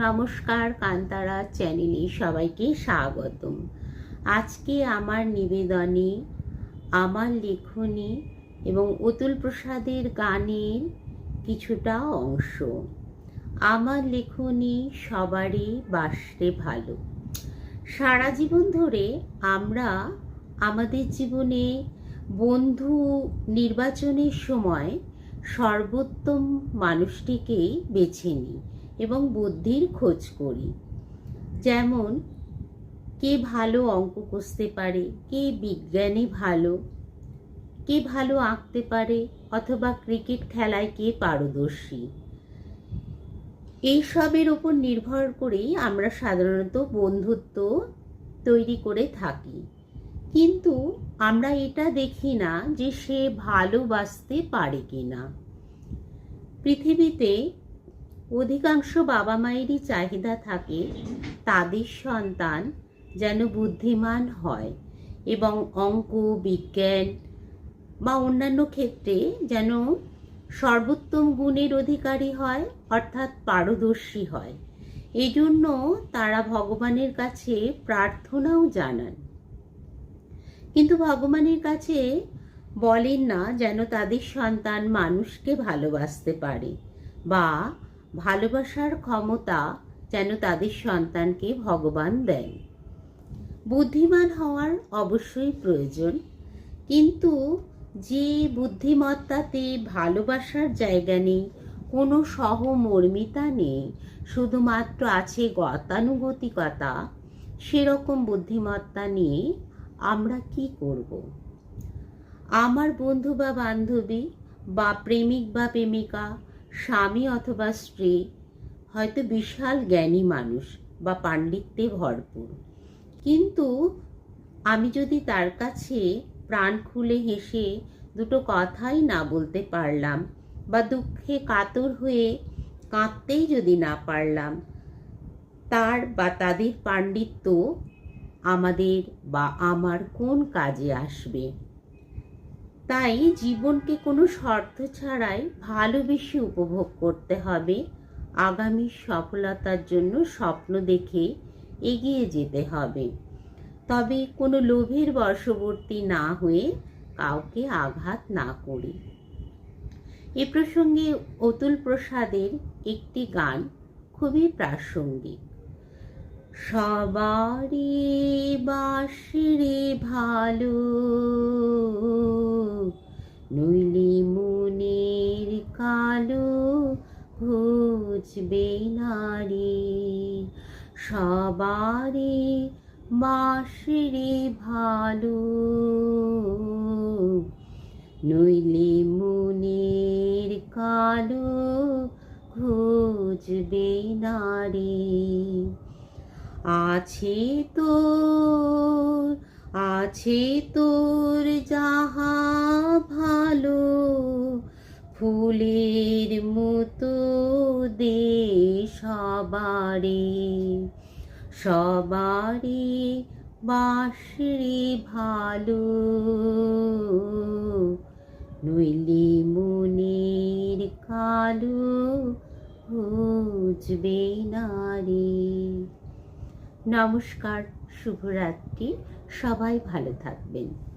নমস্কার কান্তারা চ্যানেলে সবাইকে স্বাগতম। আজকে আমার নিবেদনে আমার লেখনী এবং অতুল প্রসাদের গানের কিছুটা অংশ। আমার লেখনী সবারই বাসতে ভালো। সারা জীবন ধরে আমরা আমাদের জীবনে বন্ধু নির্বাচনের সময় সর্বোত্তম মানুষটিকেই বেছে নিই। এবং বুদ্ধির খোঁজ করি। যেমন, কে ভালো অঙ্ক কষতে পারে, কে বিজ্ঞানে ভালো, কে ভালো আঁকতে পারে, অথবা ক্রিকেট খেলায় কে পারদর্শী। এইসবের ওপর নির্ভর করেই আমরা সাধারণত বন্ধুত্ব তৈরি করে থাকি। কিন্তু আমরা এটা দেখি না যে সে ভালোবাসতে পারে কি না পৃথিবীতে অধিকাংশ বাবা মায়েরই চাহিদা থাকে তাদের সন্তান যেন বুদ্ধিমান হয় এবং অঙ্ক, বিজ্ঞান বা অন্যান্য ক্ষেত্রে যেন সর্বোত্তম গুণের অধিকারী হয়, অর্থাৎ পারদর্শী হয়। এই জন্য তারা ভগবানের কাছে প্রার্থনাও জানান। কিন্তু ভগবানের কাছে বলেন না যেন তাদের সন্তান মানুষকে ভালোবাসতে পারে বা ভালোবাসার ক্ষমতা যেন তাদের সন্তানকে ভগবান দেন। বুদ্ধিমান হওয়ার অবশ্যই প্রয়োজন, কিন্তু যে বুদ্ধিমত্তাতে ভালোবাসার জায়গা নেই, কোনো সহমর্মিতা নেই, শুধুমাত্র আছে গতানুগতিকতা, সেরকম বুদ্ধিমত্তা নিয়ে আমরা কি করব? আমার বন্ধু বা বান্ধবী বা প্রেমিক বা প্রেমিকা স্বামী অথবা স্ত্রী হয়তো বিশাল জ্ঞানী মানুষ বা পাণ্ডিত্যে ভরপুর। কিন্তু আমি যদি তার কাছে প্রাণ খুলে হেসে দুটো কথাই না বলতে পারলাম বা দুঃখে কাতর হয়ে কাঁদতেই যদি না পারলাম, তার বা তাদের পাণ্ডিত্য আমাদের বা আমার কোন কাজে আসবে? তাই জীবনকে কোনো শর্ত ছাড়াই ভালোবেসে উপভোগ করতে হবে। আগামী সফলতার জন্য স্বপ্ন দেখে এগিয়ে যেতে হবে। তবে কোনো লোভের বশবর্তী না হয়ে কাউকে আঘাত না করে। এ প্রসঙ্গে অতুল প্রসাদের একটি গান খুবই প্রাসঙ্গিক। সবারই বাসরে ভালো। নইলে মনের কালো ঘুচবে নারী। সবারই বাসরে ভালো। নইলে মনের কালো ঘুচবে নারী। আছে তোর আছে তোর যাহা ভালো, ফুলের মতো দে সবারে সবারে বাসরে ভালো। নইলে মনের কালো খুঁজবে নারী নমস্কার শুভরাত্রি। সবাই ভালো থাকবেন।